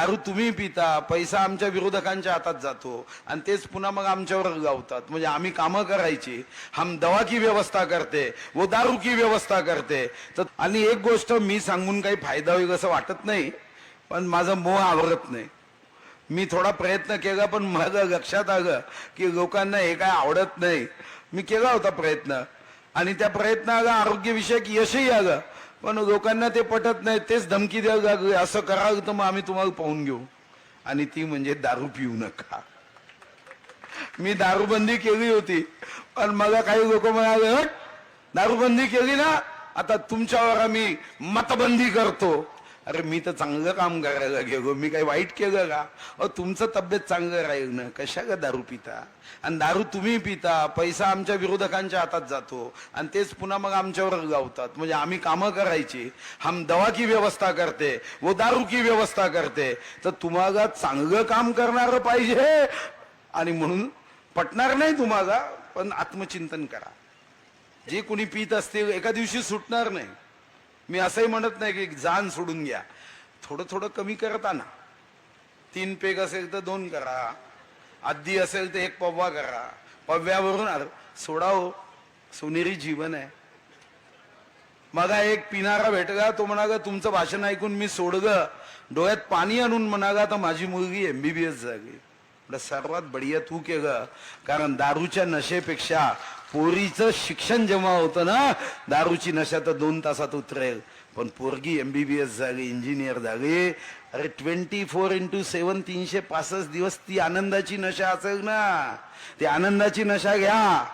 दारू तुम्ही पिता पैसा आमच्या विरोधकांच्या हातात जातो आणि तेच पुन्हा मग आमच्यावर गावतात. म्हणजे आम्ही कामं करायची हम दवा की व्यवस्था करते व दारू की व्यवस्था करते. तर आणि एक गोष्ट मी सांगून काही फायदा होईल असं वाटत नाही पण माझा मोह आवरत नाही. मी थोडा प्रयत्न केला पण माझं लक्षात आलं की लोकांना हे काय आवडत नाही. मी केला होता प्रयत्न. आणि त्या प्रयत्नाला आरोग्यविषयक यशही आलं. पण लोकांना ते पटत नाही तेच धमकी द्यायला लागले असं करावं तर मग आम्ही तुम्हाला पाहून घेऊ. आणि ती म्हणजे दारू पिऊ नका. मी दारूबंदी केली होती पण मला काही लोक म्हणाले दारूबंदी केली ना आता तुमच्यावर आम्ही मतबंदी करतो. अरे मी तर चांगलं काम करायला गेलो मी काही वाईट केलं का? अ तुमचं तब्येत चांगलं राहील ना. कशा का दारू पिता? आणि दारू तुम्ही पिता पैसा आमच्या विरोधकांच्या हातात जातो आणि तेच पुन्हा मग आमच्यावर गावतात. म्हणजे आम्ही कामं करायची हम दवा की व्यवस्था करते व दारू की व्यवस्था करते. तर तुम्हाला चांगलं काम करणारं पाहिजे. आणि म्हणून पटणार नाही तुम्हाला पण आत्मचिंतन करा. जे कोणी पित असतील एका दिवशी सुटणार नाही. मी असंही म्हणत नाही की जाण सोडून घ्या. थोडं थोडं कमी करता ना तीन पेग असेल तर दोन करा. आधी असेल तर एक पव्वा करा. पव्यावरून सोडाव हो. सोनेरी जीवन आहे. मगा एक पिणारा भेटला तो म्हणागा तुमचं भाषण ऐकून मी सोडग. डोळ्यात पाणी आणून म्हणागा तर माझी मुलगी एमबीबीएस झाली. सर्वात बढिया तू के ग कारण दारूच्या नशेपेक्षा पोरीचं शिक्षण जेव्हा होतं ना दारूची नशा तर दोन तासात उतरेल. पण पोरगी एमबीबीएस झाली इंजिनियर झाली अरे ट्वेंटी फोर इंटू सेवन तीनशे पासष्ट दिवस ती आनंदाची नशा असेल ना. ती आनंदाची नशा घ्या.